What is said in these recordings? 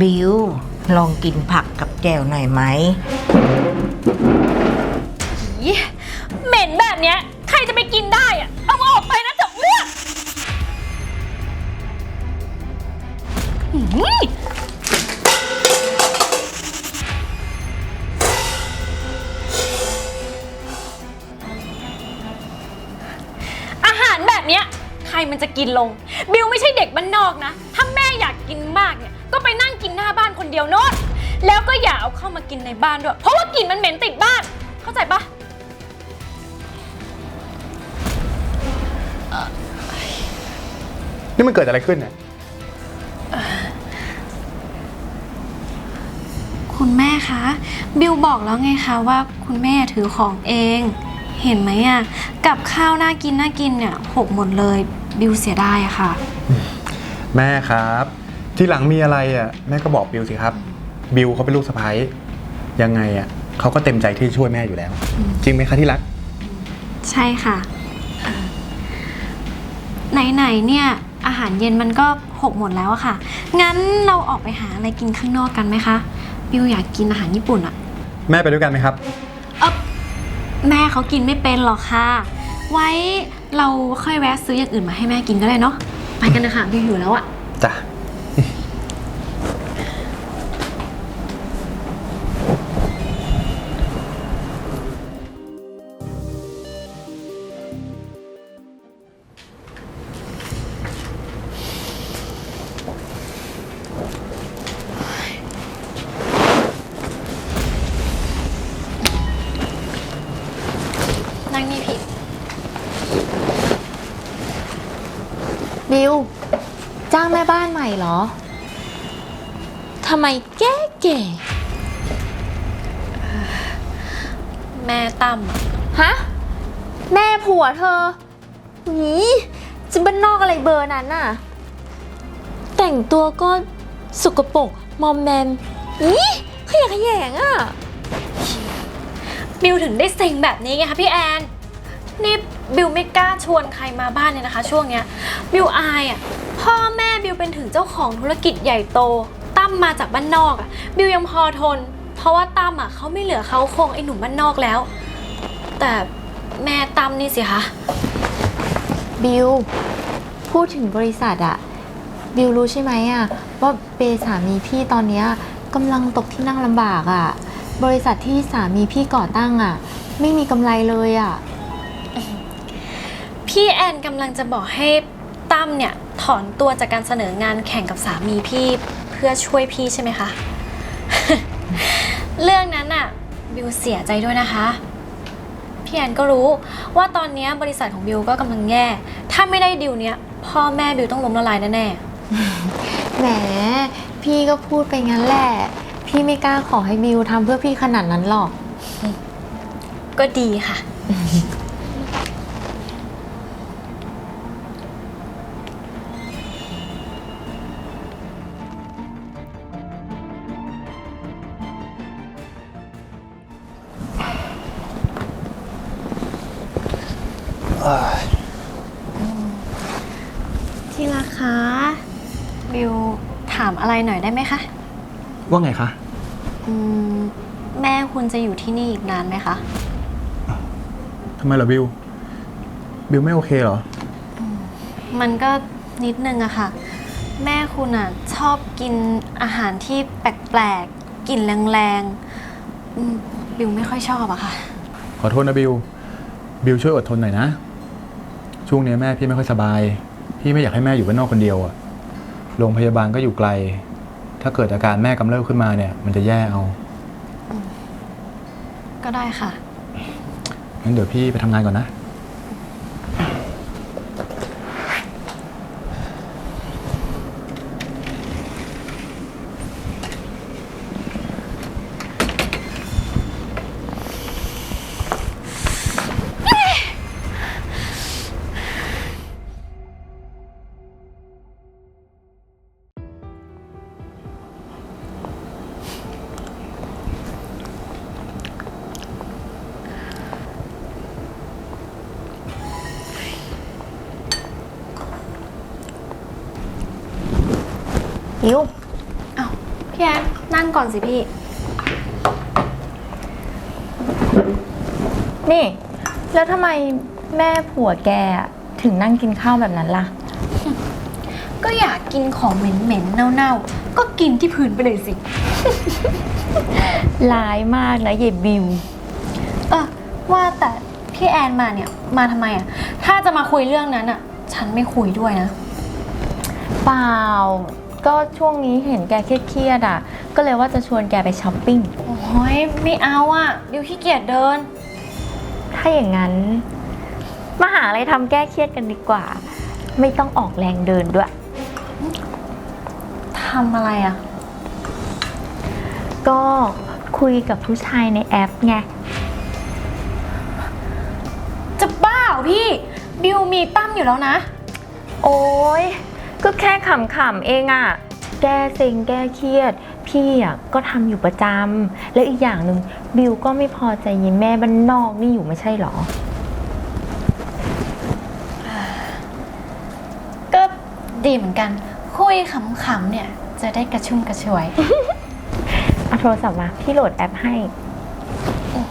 บิวลองกินผักกับแจ่วหน่อยไหม อีเหม็นแบบเนี้ย ใครจะไปกินได้อะเอาออกไปนะจะอ้วกอื้อหืออาหารแบบเนี้ย ใครมันจะกินลง บิวไม่ใช่เด็กบ้านนอกนะ ถ้าแม่อยากกินมากเนี่ย ยวโน้นแล้วก็อย่าเอาเข้ามากินในบ้านด้วย เพราะว่ากลิ่นมันเหม็นติดบ้าน เข้าใจปะนี่มันเกิดอะไรขึ้นเนี่ย คุณแม่คะ บิวบอกแล้วไงคะว่าคุณแม่ถือของเอง เห็นไหมอะกับข้าวน่ากินน่ากินเนี่ยหกหมดเลย บิวเสียดายอะค่ะ แม่ครับ ที่หลังมีอะไรอะแม่ก็บอกบิวสิครับ บิวเขาเป็นลูกสะใภ้ยังไงอะเขาก็เต็มใจที่จะช่วยแม่อยู่แล้ว จริงไหมคะที่รัก ใช่ค่ะเอ่อไหนๆเนี่ย อาหารเย็นมันก็หกหมดแล้วอะค่ะ งั้นเราออกไปหาอะไรกินข้างนอกกันไหมคะ บิวอยากกินอาหารญี่ปุ่นอะแม่ไปด้วยกันไหมครับ เออแม่เขากินไม่เป็นหรอกค่ะ ไว้เราค่อยแวะซื้ออย่างอื่นมาให้แม่กินก็ได้เนาะ ไปกันนะคะบิวหิวแล้วอะ จ้ะ ม่บ้านใหม่เหรอ ทำไมแก่แก่แม่ตั้มฮะ แม่ผัวเธอหนีจะบ้านนอกอะไรเบอร์นั้นน่ะ แต่งตัวก็สกปรกมอมแมมอีขยะแขยงอะบิวถึงได้เซ็งแบบนี้ไงคะพี่แอน นี่ บิวไม่กล้าชวนใครมาบ้านเลยนะคะ ช่วงเนี้ยบิวอายอะพ่อแม่บิวเป็นถึงเจ้าของธุรกิจใหญ่โต ตั้มมาจากบ้านนอกอะบิวยังพอทน เพราะว่าตั้มอะเขาไม่เหลือเขาโครงไอ้หนุ่มบ้านนอกแล้ว แต่แม่ตั้มนี่สิคะบิวพูดถึงบริษัทอะบิวรู้ใช่ไหมอะว่าเปสามีพี่ตอนเนี้ยกำลังตกที่นั่งลำบากอะบริษัทที่สามีพี่ก่อตั้งอะไม่มีกำไรเลยอะ พี่แอนกำลังจะบอกให้ตั้มเนี่ย ถอนตัวจากการเสนองานแข่งกับสามีพี่เพื่อช่วยพี่ใช่ไหมคะ เรื่องนั้นน่ะบิวเสียใจด้วยนะคะ พี่แอนก็รู้ว่าตอนเนี้ยบริษัทของบิวก็กำลังแย่ ถ้าไม่ได้ดิวเนี้ยพ่อแม่บิวต้องล้มละลายแน่แหม พี่ก็พูดไปงั้นแหละ พี่ไม่กล้าขอให้บิวทำเพื่อพี่ขนาดนั้นหรอกๆก็ดีค่ะ ที่รักคะบิวถามอะไรหน่อยได้ไหมคะ ว่าไงคะ อืม แม่คุณจะอยู่ที่นี่อีกนานไหมคะ ทำไมเหรอบิว บิวไม่โอเคเหรอ มันก็นิดนึงอะค่ะ แม่คุณอะชอบกินอาหารที่แปลกๆกลิ่นแรงๆอืมบิวไม่ค่อยชอบอะค่ะ ขอโทษนะบิว บิวช่วยอดทนหน่อยนะ ช่วงนี้แม่พี่ไม่ค่อยสบาย พี่ไม่อยากให้แม่อยู่บ้านนอกคนเดียวอะโรงพยาบาลก็อยู่ไกล ถ้าเกิดอาการแม่กำเริบขึ้นมาเนี่ย มันจะแย่เอา ก็ได้ค่ะ งั้นเดี๋ยวพี่ไปทำงานก่อนนะ บิวเอ้าพี่แอนนั่งก่อนสิพี่ นี่ แล้วทำไมแม่ผัวแกอะถึงนั่งกินข้าวแบบนั้นล่ะ ก็อยากกินของเหม็นๆเน่าๆ ก็กินที่พื้นไปเลยสิ ร้ายมากนะเยายบิว เออว่าแต่พี่แอนมาเนี่ยมาทำไมอะ ถ้าจะมาคุยเรื่องนั้นอะ ฉันไม่คุยด้วยนะ เปล่า ก็ช่วงนี้เห็นแกเครียดๆอะ ก็เลยว่าจะชวนแกไปช้อปปิ้ง โอ้ยไม่เอาอะบิวขี้เกียจเดิน ถ้าอย่างนั้น มาหาอะไรทำแก้เครียดกันดีกว่า ไม่ต้องออกแรงเดินด้วย ทำอะไรอะ ก็คุยกับผู้ชายในแอปไง จะบ้าเหรอพี่ บิวมีตั้มอยู่แล้วนะ โอ้ย ก็แค่ขำๆเองอะแก้เซ็งแก้เครียด พี่อะก็ทำอยู่ประจำแล้วอีกอย่างหนึ่งบิวก็ไม่พอใจยินแม่บ้านนอกนี่อยู่ไม่ใช่หรอ ก็ดีเหมือนกัน คุยขำๆเนี่ย จะได้กระชุ่มกระชวย เอาโทรศัพท์มา พี่โหลดแอปให้อะ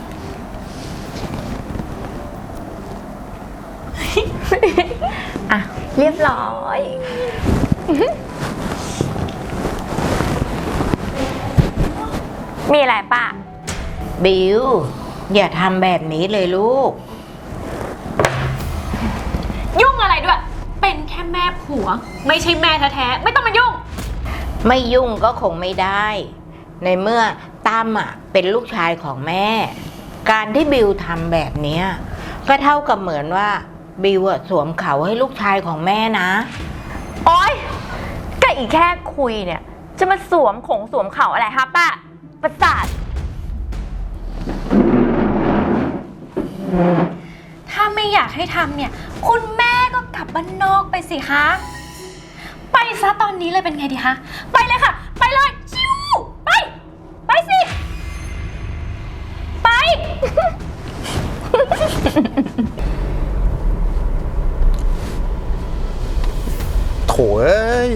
เรียบร้อย มีอะไรป่ะ บิว อย่าทำแบบนี้เลยลูก ยุ่งอะไรด้วย เป็นแค่แม่ผัว ไม่ใช่แม่แท้ๆ ไม่ต้องมายุ่ง ไม่ยุ่งก็คงไม่ได้ ในเมื่อตั้มอะเป็นลูกชายของแม่ การที่บิวทำแบบเนี้ยก็เท่ากับเหมือนว่า บิวอะสวมเขาให้ลูกชายของแม่นะ โอ๊ยก็อีกแค่คุยเนี่ย จะมาสวมของสวมเข่าอะไรฮะป้าประสาทถ้าไม่อยากให้ทำเนี่ย คุณแม่ก็กลับบ้านนอกไปสิคะ ไปซะตอนนี้เลยเป็นไงดีคะ ไปเลยค่ะ ไปเลย ชิว ไป ไปสิ ไป ถเอ้ย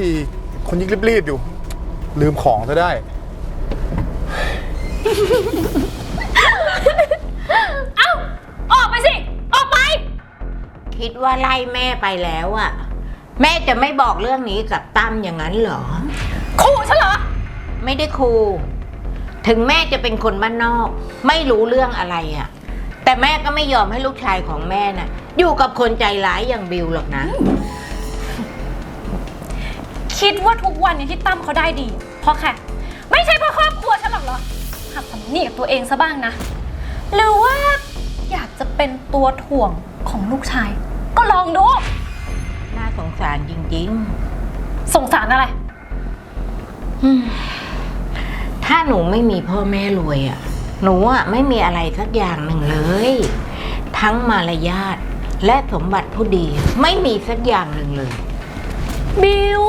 คนยิ่งรีบๆอยู่ ลืมของซะได้ เอ้า ออกไปสิ ออกไป คิดว่าไล่แม่ไปแล้วอะแม่จะไม่บอกเรื่องนี้กับตั้มอย่างนั้นเหรอ ขู่ฉันเหรอ ไม่ได้ครู ถึงแม่จะเป็นคนบ้านนอก ไม่รู้เรื่องอะไรอะ่ะแต่แม่ก็ไม่ยอมให้ลูกชายของแม่น่ะ อยู่กับคนใจร้ายอย่างบิวหรอกนะ คิดว่าทุกวันเนี้ที่ตั้มเขาได้ดี เพราะแค่ไม่ใช่เพราะครอบครัวฉันหรอกเหรอหัดสำเนียกตัวเองซะบ้างนะ หรือว่าอยากจะเป็นตัวถ่วงของลูกชาย ก็ลองดู น่าสงสารจริงสงสารอะไร ๆ ถ้าหนูไม่มีพ่อแม่รวยอะ่ะ หนูอะไม่มีอะไรสักอย่างหนึ่งเลย ทั้งมารยาทและสมบัติผู้ดี ไม่มีสักอย่างหนึ่งเลย บิว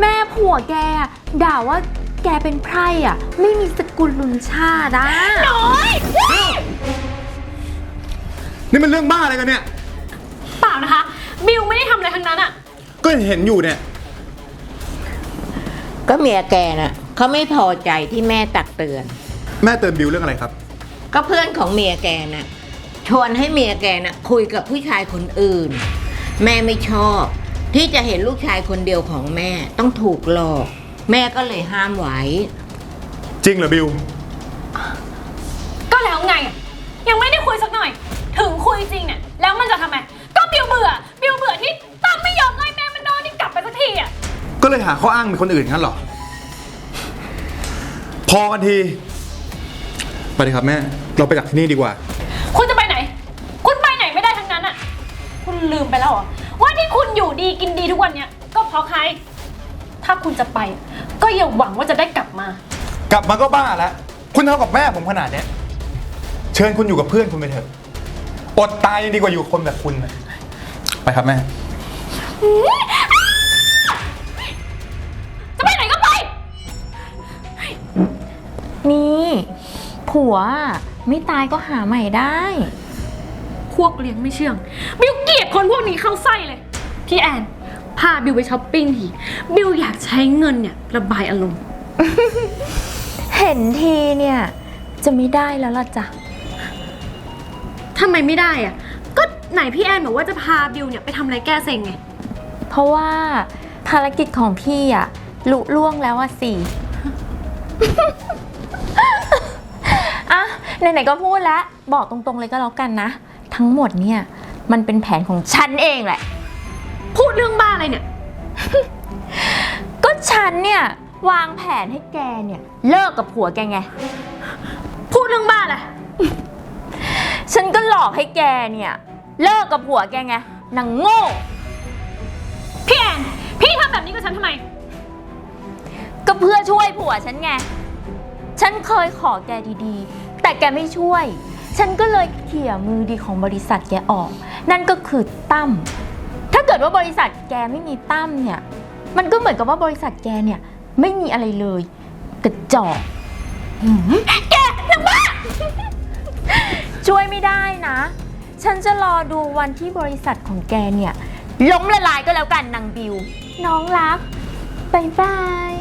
แม่ผัวแกอะด่าว่าแกเป็นไพร่อะไม่มีสกุลลุนชาติอะนี่มันเรื่องบ้าอะไรกันเนี่ย เปล่านะคะ บิวไม่ได้ทำอะไรทั้งนั้นอะก็เห็นอยู่เนี่ย ก็เมียแกน่ะเขาไม่พอใจที่แม่ตักเตือน แม่เตือนบิวเรื่องอะไรครับ ก็เพื่อนของเมียแกน่ะชวนให้เมียแกน่ะคุยกับผู้ชายคนอื่น แม่ไม่ชอบ ที่จะเห็นลูกชายคนเดียวของแม่ต้องถูกหลอก แม่ก็เลยห้ามไว้ จริงเหรอบิว ก็แล้วไงอะยังไม่ได้คุยสักหน่อย ถึงคุยจริงเนี่ยแล้วมันจะทำไมก็บิวเบื่อบิวเบื่อที่ตั้มไม่ยอมไล่แม่มันนอนนี่กลับไปสักทีอะก็เลยหาข้ออ้างเป็นคนอื่นงั้นเหรอ พอกันทีไปเลยครับแม่ เราไปจากที่นี่ดีกว่า คุณจะไปไหน คุณไปไหนไม่ได้ทั้งนั้นอะคุณลืมไปแล้วเหรอว่า ที่คุณอยู่ดีกินดีทุกวันเนี่ยก็เพราะใคร ถ้าคุณจะไป ก็อย่าหวังว่าจะได้กลับมา กลับมาก็บ้าแล้ว คุณเท่ากับแม่ผมขนาดเนี้ย เชิญคุณอยู่กับเพื่อนคุณไปเถอะ อดตายยังดีกว่าอยู่กับคนแบบคุณนะไปครับแม่ จะไปไหนก็ไป นี่ ผัวอะไม่ตายก็หาใหม่ได้ พวกเลี้ยงไม่เชื่อง บิวเกลียดคนพวกนี้เข้าไส้เลย พี่แอน พาบิวไปช้อปปิ้งทีบิวอยากใช้เงินเนี่ยระบายอารมณ์ เห็นทีเนี่ย จะไม่ได้แล้วล่ะจ้ะ ทำไมไม่ได้อะก็ไหนพี่แอนบอกว่าจะพาบิวเนี่ยไปทำอะไรแก้เซ็งไง เพราะว่าภารกิจของพี่อะลุล่วงแล้วอะสิอะไหนๆก็พูดแล้ว บอกตรงๆเลยก็แล้วกันนะ ทั้งหมดเนี่ย มันเป็นแผนของฉันเองแหละ พูดเรื่องบ้าอะไรเนี่ย ก็ฉันเนี่ยวางแผนให้แกเนี่ย เลิกกับผัวแกไง พูดเรื่องบ้าอะไร ฉันก็หลอกให้แกเนี่ย เลิกกับผัวแกไงนางโง่ พี่แอน พี่ทำแบบนี้กับฉันทำไม ก็เพื่อช่วยผัวฉันไง ฉันเคยขอแกดีๆ แต่แกไม่ช่วย ฉันก็เลยเขี่ยมือดีของบริษัทแกออก นั่นก็คือตั้ม ถ้าเกิดว่าบริษัทแกไม่มีตั้มเนี่ย มันก็เหมือนกับว่าบริษัทแกเนี่ย ไม่มีอะไรเลยกระจอกหืมแกนังบ้า ช่วยไม่ได้นะ ฉันจะรอดูวันที่บริษัทของแกเนี่ย ล้มละลายก็แล้วกันนางบิว น้องรักบายบาย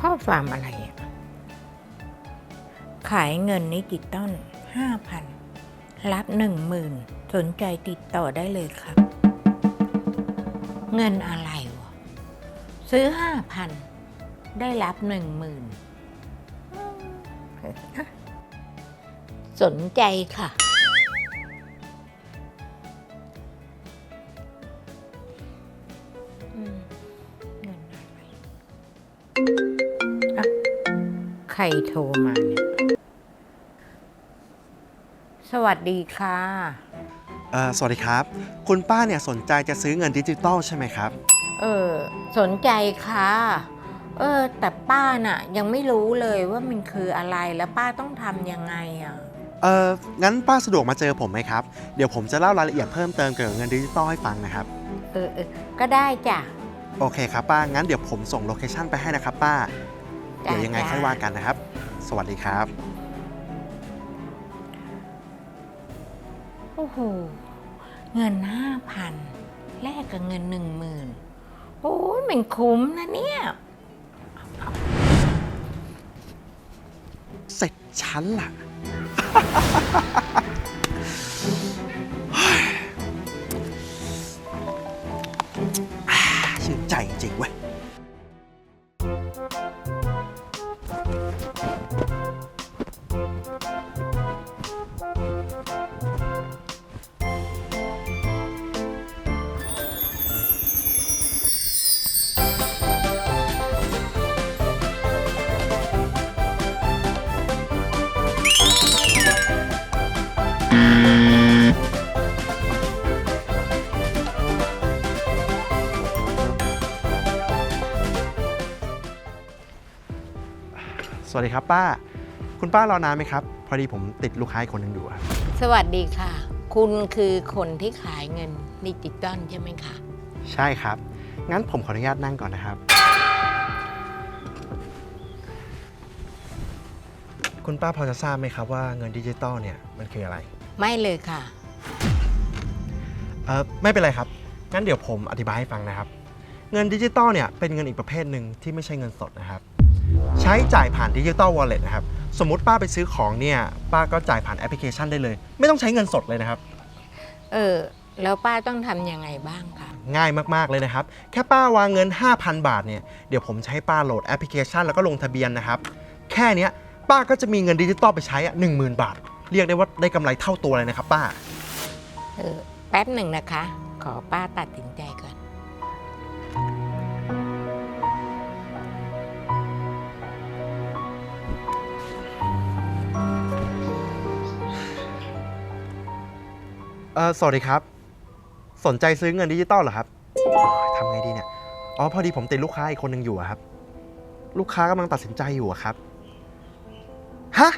ข้อความอะไร ขายเงินนิจิตอลห้าพันรับหนึ่งหมื่นสนใจติดต่อได้เลยครับ เงินอะไรวะ ซื้อห้าพันได้รับหนึ่งหมื่นสนใจค่ะ รโทรมาเนี่ย สวัสดีค่ะ เอ่อสวัสดีครับ คุณป้าเนี่ยสนใจจะซื้อเงินดิจิตอลใช่ไหมครับ เออ สนใจค่ะ เออ แต่ป้าน่ะ ยังไม่รู้เลยว่ามันคืออะไรแล้วป้าต้องทำยังไงอะ เอ่อ งั้นป้าสะดวกมาเจอผมไหมครับ เดี๋ยวผมจะเล่ารายละเอียดเพิ่มเติมเกี่ยวกับเงินดิจิตอลให้ฟังนะครับ เออเออก็ได้จ้ะ โอเคครับป้า งั้นเดี๋ยวผมส่งโลเคชั่นไปให้นะครับป้าจ้ะ เดี๋ยวยังไงจ้ะค่อยว่ากันนะครับ สวัสดีครับ โอ้โห เงินห้าพันแลกกับเงินหนึ่งหมื่นโอ้ยมันคุ้มนะเนี่ยเสร็จฉันล่ะ ชื่นใจจริงๆเว้ย วัสดีครับป้า คุณป้ารอนานไหมครับ พอดีผมติดลูกค้าอีกคนหนึ่งอยู่ครับ สวัสดีค่ะ คุณคือคนที่ขายเงินดิจิตอลใช่ไหมคะ ใช่ครับ งั้นผมขออนุญาตนั่งก่อนนะครับ คุณป้าพอจะทราบไหมครับว่าเงินดิจิตอลเนี่ยมันคืออะไร ไม่เลยค่ะ เออไม่เป็นไรครับ งั้นเดี๋ยวผมอธิบายให้ฟังนะครับ เงินดิจิตอลเนี่ยเป็นเงินอีกประเภทหนึ่งที่ไม่ใช่เงินสดนะครับใช้จ่ายผ่านดิจิตอลวอลเล็ตนะครับ สมมติป้าไปซื้อของเนี่ย ป้าก็จ่ายผ่านแอปพลิเคชันได้เลย ไม่ต้องใช้เงินสดเลยนะครับ เออ แล้วป้าต้องทำยังไงบ้างคะง่ายมากๆเลยนะครับ แค่ป้าวางเงิน 5,000 บาทเนี่ย เดี๋ยวผมจะให้ป้าโหลดแอปพลิเคชันแล้วก็ลงทะเบียนนะครับ แค่เนี้ยป้าก็จะมีเงินดิจิตอลไปใช้อะ10,000บาท เรียกได้ว่าได้กำไรเท่าตัวเลยนะครับ ป้า เออ แป๊บหนึ่งนะคะ ขอป้าตัดสินใจก่อน เออสวัสดีครับ สนใจซื้อเงินดิจิตอลเหรอครับทำไงดีเนี่ย อ๋อ พอดีผมติดลูกค้าอีกคนหนึ่งอยู่อะครับ ลูกค้ากำลังตัดสินใจอยู่อะครับ ฮะ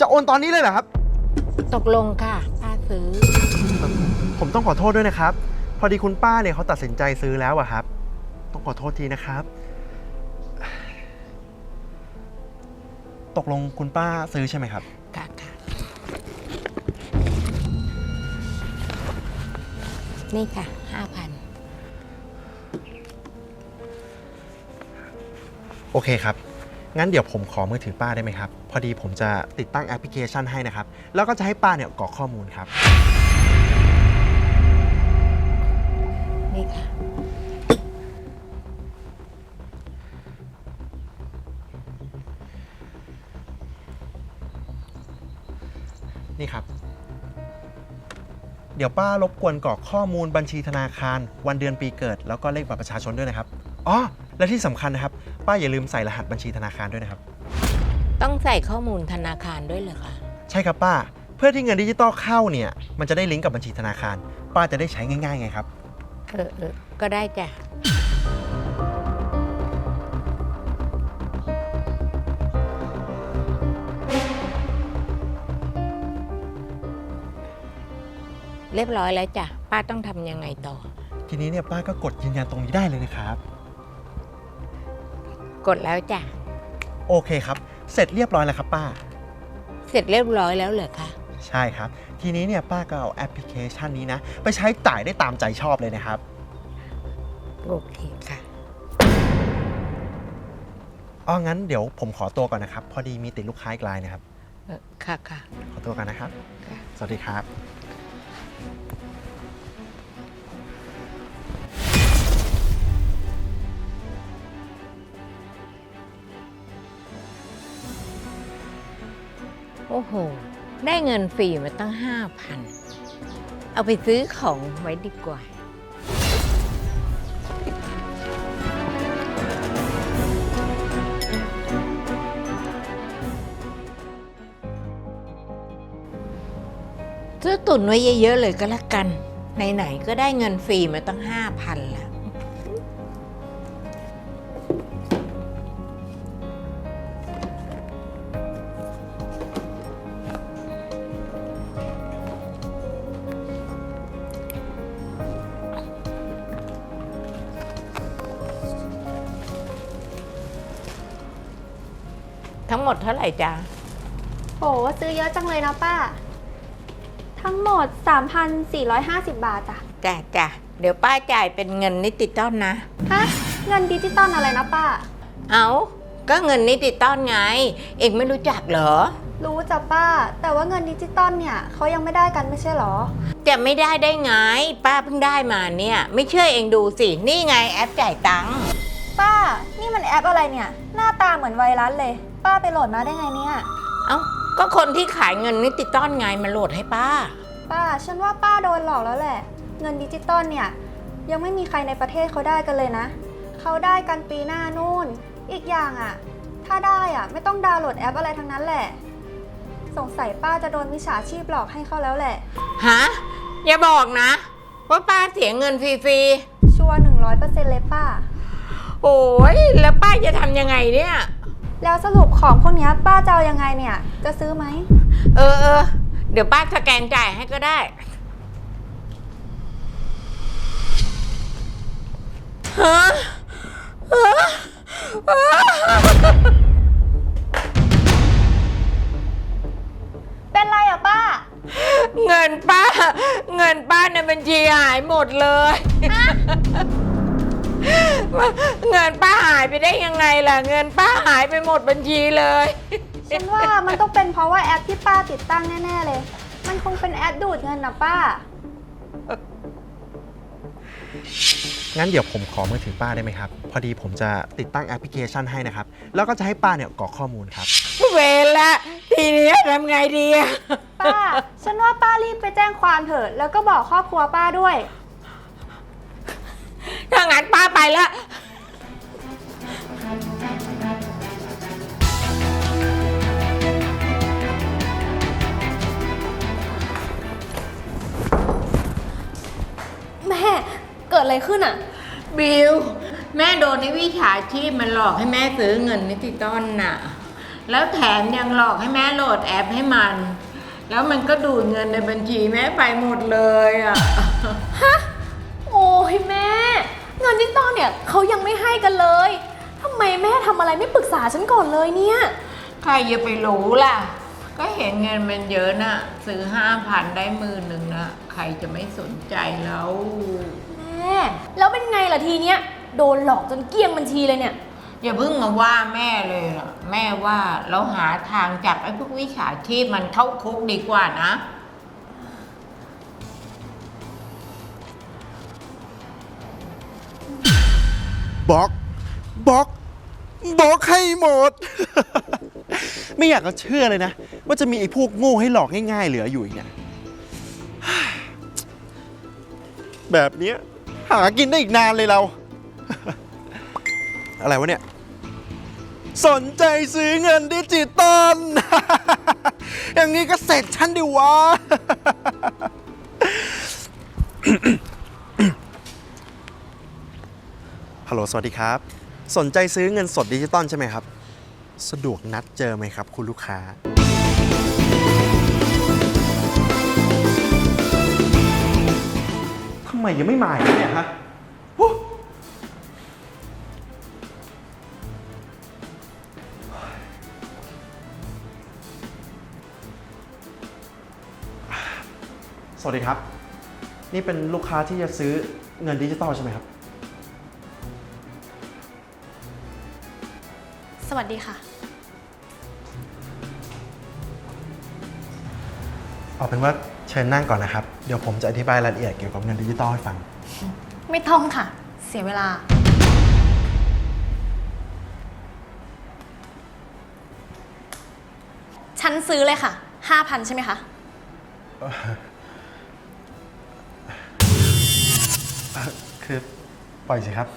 จะโอนตอนนี้เลยเหรอครับ ตกลงค่ะ ป้าซื้อ ผมต้องขอโทษด้วยนะครับ พอดีคุณป้าเนี่ยเขาตัดสินใจซื้อแล้วอะครับ ต้องขอโทษทีนะครับ ตกลงคุณป้าซื้อใช่ไหมครับ นี่ค่ะห้าพันโอเคครับ งั้นเดี๋ยวผมขอมือถือป้าได้ไหมครับ พอดีผมจะติดตั้งแอปพลิเคชันให้นะครับ แล้วก็จะให้ป้าเนี่ยกรอกข้อมูลครับ ดี๋ยวป้ารบกวนกรอกข้อมูลบัญชีธนาคาร วันเดือนปีเกิด แล้วก็เลขบัตรประชาชนด้วยนะครับอ๋อและที่สำคัญนะครับ ป้าอย่าลืมใส่รหัสบัญชีธนาคารด้วยนะครับ ต้องใส่ข้อมูลธนาคารด้วยเหรอคะใช่ครับป้า เพื่อที่เงินดิจิตอลเข้าเนี่ยมันจะได้ลิงก์กับบัญชีธนาคาร ป้าจะได้ใช้ง่ายๆไงครับ เออเออก็ได้จ้ะ เรียบร้อยแล้วจ้ะป้าต้องทำยังไงต่อ ทีนี้เนี่ยป้าก็กดยืนยันตรงนี้ได้เลยนะครับ กดแล้วจ้ะโอเคครับ เสร็จเรียบร้อยแล้วครับป้า เสร็จเรียบร้อยแล้วเหรอคะใช่ครับ ทีนี้เนี่ยป้าก็เอาแอปพลิเคชันนี้นะ ไปใช้จ่ายได้ตามใจชอบเลยนะครับ โอเคค่ะ อ๋อ งั้นเดี๋ยวผมขอตัวก่อนนะครับ พอดีมีติดลูกค้าอีกรายนะครับ เออค่ะค่ะ ขอตัวกันนะครับ ค่ะ สวัสดีครับ โอ้โห ได้เงินฟรีมาตั้งห้าพัน เอาไปซื้อของไว้ดีกว่า ซื้อตุนไว้เยอะๆเลยก็แล้วกัน ไหนๆก็ได้เงินฟรีมาตั้งห้าพันแล้ว ทั้งหมดเท่าไหร่จ๊ะโหซื้อเยอะจังเลยนะป้า ทั้งหมด 3,450 บาทจ้ะจ้ะจ้ะเดี๋ยวป้าจ่ายเป็นเงินนิติตอลนะ ฮะเงินดิจิตอลอะไรนะป้า เอาก็เงินนิติตอลไง เองไม่รู้จักเหรอ รู้จ้ะป้า แต่ว่าเงินดิจิตอลเนี่ยเขายังไม่ได้กันไม่ใช่เหรอ จะไม่ได้ได้ไง ป้าเพิ่งได้มาเนี่ย ไม่เชื่อเองดูสิ นี่ไงแอปจ่ายตังค์ ป้า นี่มันแอปอะไรเนี่ย หน้าตาเหมือนไวรัสเลย ป้าไปโหลดมาได้ไงเนี่ย เอ้า ก็คนที่ขายเงินนิติตอลไงมาโหลดให้ป้า ป้า ฉันว่าป้าโดนหลอกแล้วแหละ เงินดิจิตอลเนี่ย ยังไม่มีใครในประเทศเขาได้กันเลยนะ เขาได้กันปีหน้านู่น อีกอย่างอะ่ะ ถ้าได้อะ่ะ ไม่ต้องดาวน์โหลดแอปอะไรทั้งนั้นแหละ สงสัยป้าจะโดนมิจฉาชีพหลอกให้เขาแล้วแหละ ฮะ อย่าบอกนะ ว่าป้าเสียเงินฟรีชัวร์หนึ่งร้อยเปอร์เซ็นต์เลยป้าๆ โอ้ยแล้วป้าจะทำยังไงเนี่ย แล้วสรุปของพวกเนี้ยป้าจะเอายังไงเนี่ย จะซื้อไหม เออเออเดี๋ยวป้าสแกนจ่ายให้ก็ได้ ฮะฮะฮะเป็นไรอะป้า เงินป้า เงินป้าในบัญชีหายหมดเลยเาหายไปได้ยังไงล่ะ เงินป้าหายไปหมดบัญชีเลย ฉันว่ามันต้องเป็นเพราะว่าแอปที่ป้าติดตั้งแน่ ๆ เลย มันคงเป็นแอปดูดเงินนะป้า งั้นเดี๋ยวผมขอมือถือป้าได้ไหมครับ พอดีผมจะติดตั้งแอปพลิเคชันให้นะครับ แล้วก็จะให้ป้าเนี่ยกรอกข้อมูลครับ เวรละทีนี้ทำไงดีอะป้า ฉันว่าป้ารีบไปแจ้งความเถอะ แล้วก็บอกครอบครัวป้าด้วย ถ้างั้นป้าไปละ ดอะไรขึ้นอะบิว แม่โดนในวิชาชีพมันหลอกให้แม่ซื้อเงินนิติตอนน่ะ แล้วแถมยังหลอกให้แม่โหลดแอปให้มัน แล้วมันก็ดูดเงินในบัญชีแม่ไปหมดเลยอะโอ้ยแม่ เงินดิจิตอลเนี่ยเขายังไม่ให้กันเลยทำไมแม่ทำอะไรไม่ปรึกษาฉันก่อนเลยเนี่ย ใครจะไปรู้ล่ะ ก็เห็นเงินมันเยอะน่ะ ซื้อห้าพันได้หมื่นหนึ่งน่ะใครจะไม่สนใจแล้ว แม่แล้วเป็นไงล่ะทีเนี้ยโดนหลอกจนเกลี้ยงบัญชีเลยเนี่ย อย่าเพิ่งมาว่าแม่เลยล่ะ แม่ว่าเราหาทางจับไอ้พวกวิชาชีพมันเข้าคุกดีกว่านะ บล็อกบล็อกบล็อกให้หมด ไม่อยากจะเชื่อเลยนะ ว่าจะมีไอ้พวกโง่ให้หลอกง่าย ๆ เหลืออยู่อีกเนี่ยแบบเนี้ยหากินได้อีกนานเลยเรา อะไรวะเนี่ย สนใจซื้อเงินดิจิตอล อย่างนี้ก็เสร็จฉันดิวะ ฮัลโหล สวัสดีครับ สนใจซื้อเงินสดดิจิตอลใช่ไหมครับ สะดวกนัดเจอไหมครับ คุณลูกค้า ทำไมยังไม่มาอีกเนี่ยฮะฮู้สวัสดีครับ นี่เป็นลูกค้าที่จะซื้อเงินดิจิตอลใช่ไหมครับ สวัสดีค่ะ เอาเป็นว่าเชิญนั่งก่อนนะครับ เดี๋ยวผมจะอธิบายรายละเอียดเกี่ยวกับเงินดิจิตอลให้ฟัง ไม่ต้องค่ะ เสียเวลา ฉันซื้อเลยค่ะ 5,000 ใช่ไหมคะ คือปล่อยสิครับ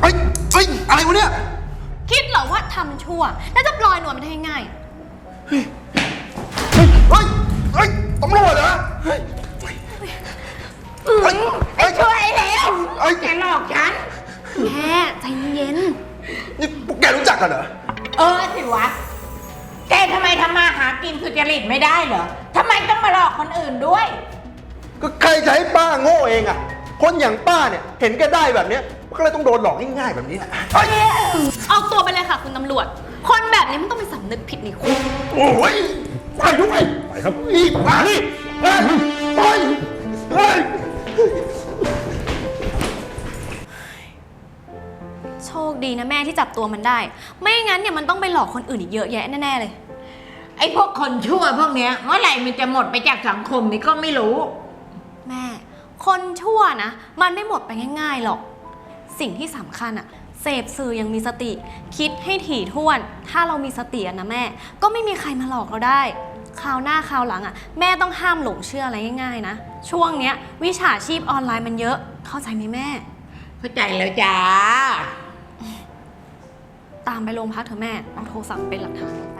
เอ้ยเอ้ยอะไรวะเนี่ย คิดเหรอว่าทำชั่ว แล้วจะปล่อยหนวดมันได้ง่าย เฮ้ยเฮ้ยเฮ้ยตำรวจเหรอเฮ้ยเฮ้ยเฮ้ยช่วยแล้วเฮ้ยแกหลอกฉันแม่ใจเย็น นี่พวกแกรู้จักกันเหรอ เออสิวะ แกทำไมทำมาหากินสุจริตไม่ได้เหรอทำไมต้องมาหลอกคนอื่นด้วย ก็ใครจะให้ป้าโง่เองอะคนอย่างป้าเนี่ย เห็นแกได้แบบเนี้ยก็เลยต้องโดนหลอกง่ายๆแบบนี้แหละ เฮ้ยเอาตัวไปเลยค่ะคุณตำรวจ คนแบบนี้มันต้องไปสำนึกผิดในคุกโอ้ยไปด้วยไปครับนี่มานี่เฮ้ยไปเฮ้ยโชคดีนะแม่ที่จับตัวมันได้ ไม่งั้นเนี่ยมันต้องไปหลอกคนอื่นอีกเยอะแยะแน่ๆเลย ไอ้พวกคนชั่วพวกเนี้ยเมื่อไหร่มันจะหมดไปจากสังคมนี้ก็ไม่รู้ แม่ คนชั่วนะ มันไม่หมดไปง่ายๆหรอก สิ่งที่สำคัญอะ เสพสื่อยังมีสติ คิดให้ถี่ถ้วน ถ้าเรามีสติอะนะแม่ ก็ไม่มีใครมาหลอกเราได้ คราวหน้าคราวหลังอะแม่ต้องห้ามหลงเชื่ออะไรง่ายๆนะ ช่วงเนี้ยวิชาชีพออนไลน์มันเยอะ เข้าใจไหมแม่ เข้าใจแล้วจ้า ตามไปโรงพักเถอะแม่เอาโทรศัพท์เป็นหลักฐาน